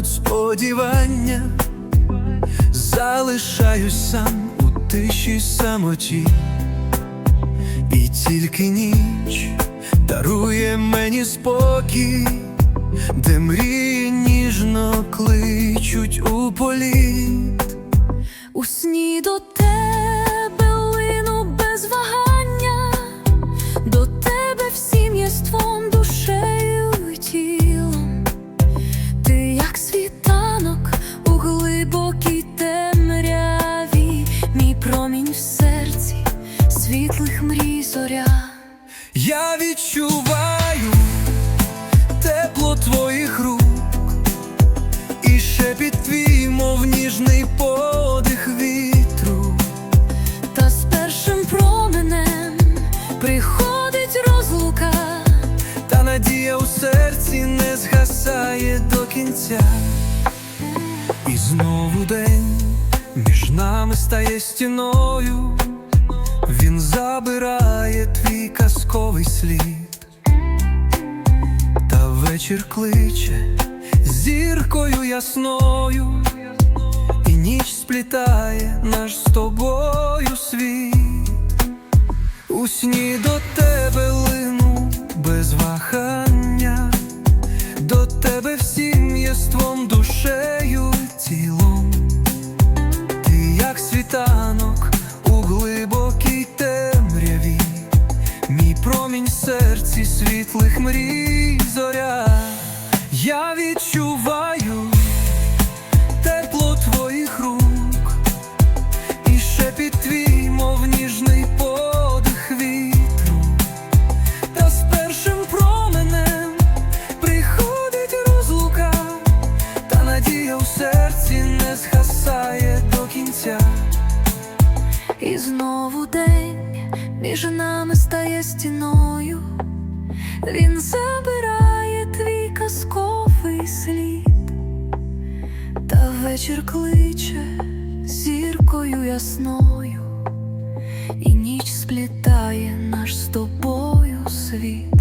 сподівання, залишаюсь сам у тиші самоті, і тільки ніч дарує мені спокій, де мрії ніжно кличуть у політ. У сні до мрій зоря. Я відчуваю тепло твоїх рук і шепіт твій, мов ніжний подих вітру. Та з першим променем приходить розлука. Та надія у серці не згасає до кінця. І знову день між нами стає стіною. Він забирає казковий слід, та вечір кличе зіркою ясною, і ніч сплітає наш з тобою світ. У сні до серці світлих мрій зоря. Я відчуваю тепло твоїх рук і шепіт твій, мов ніжний подих вітру, та з першим променем приходить розлука, та надія у серці не згасає до кінця. І знову день між нами стає стіною, він забирає твій казковий слід, та вечір кличе зіркою ясною, і ніч сплітає наш з тобою світ.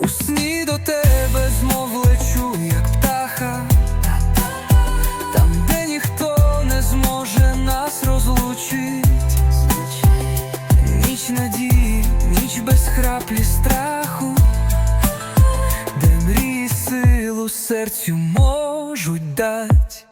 У сні до тебе змов лечу, як птаха, там, де ніхто не зможе нас розлучити, ніч надії, ніч без краплі страх. серцю можуть дать.